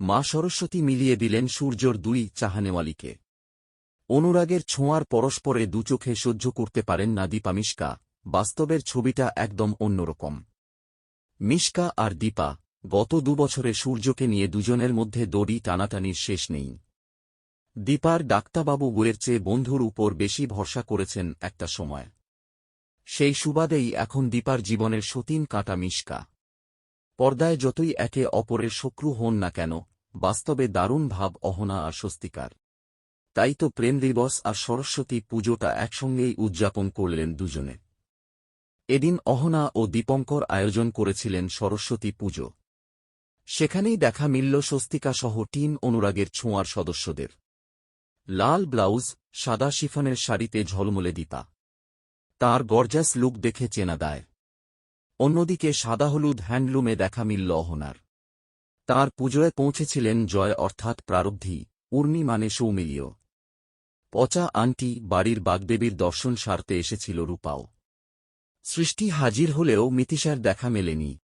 মা সরস্বতী মিলিয়ে দিলেন সূর্যর দুই চাহানেওয়ালিকে। অনুরাগের ছোঁয়ার পরস্পরে দুচোখে সহ্য করতে পারেন না দীপা মিশকা, বাস্তবের ছবিটা একদম অন্যরকম। মিশকা আর দীপা, গত দুবছরে সূর্যকে নিয়ে দুজনের মধ্যে দড়ি টানাটানির শেষ নেই। দীপার ডাক্তারবাবু বইয়ের চেয়ে বন্ধুর উপর বেশি ভরসা করেছেন একটা সময়। সেই সুবাদেই এখন দীপার জীবনের সতীন কাটা মিশকা। পর্দায় যতই একে অপরের শত্রু হন না কেন, বাস্তবে দারুণ ভাব অহনা আর স্বস্তিকার। তাই তো প্রেম দিবস আর সরস্বতী পুজোটা একসঙ্গেই উদযাপন করলেন দুজনে। এদিন অহনা ও দীপঙ্কর আয়োজন করেছিলেন সরস্বতী পুজো। সেখানেই দেখা মিলল স্বস্তিকাসহ টিম অনুরাগের ছোঁয়ার সদস্যদের। লাল ব্লাউজ, সাদা শিফনের শাড়িতে ঝলমলে দীপা তার গর্জাস লুক দেখে চেনা দেয়। অন্যদিকে সাদা হলুদ হ্যান্ডলুমে দেখা মিলল অহনার। তাঁর পুজোয় পৌঁছেছিলেন জয় অর্থাৎ প্রারব্ধি, উর্মি মানে সৌমিলীয় পচা আন্টি বাড়ির বাগদেবীর দর্শন সারতে এসেছিল রূপাও। সৃষ্টি হাজির হলেও মিতিশার দেখা মেলেনি।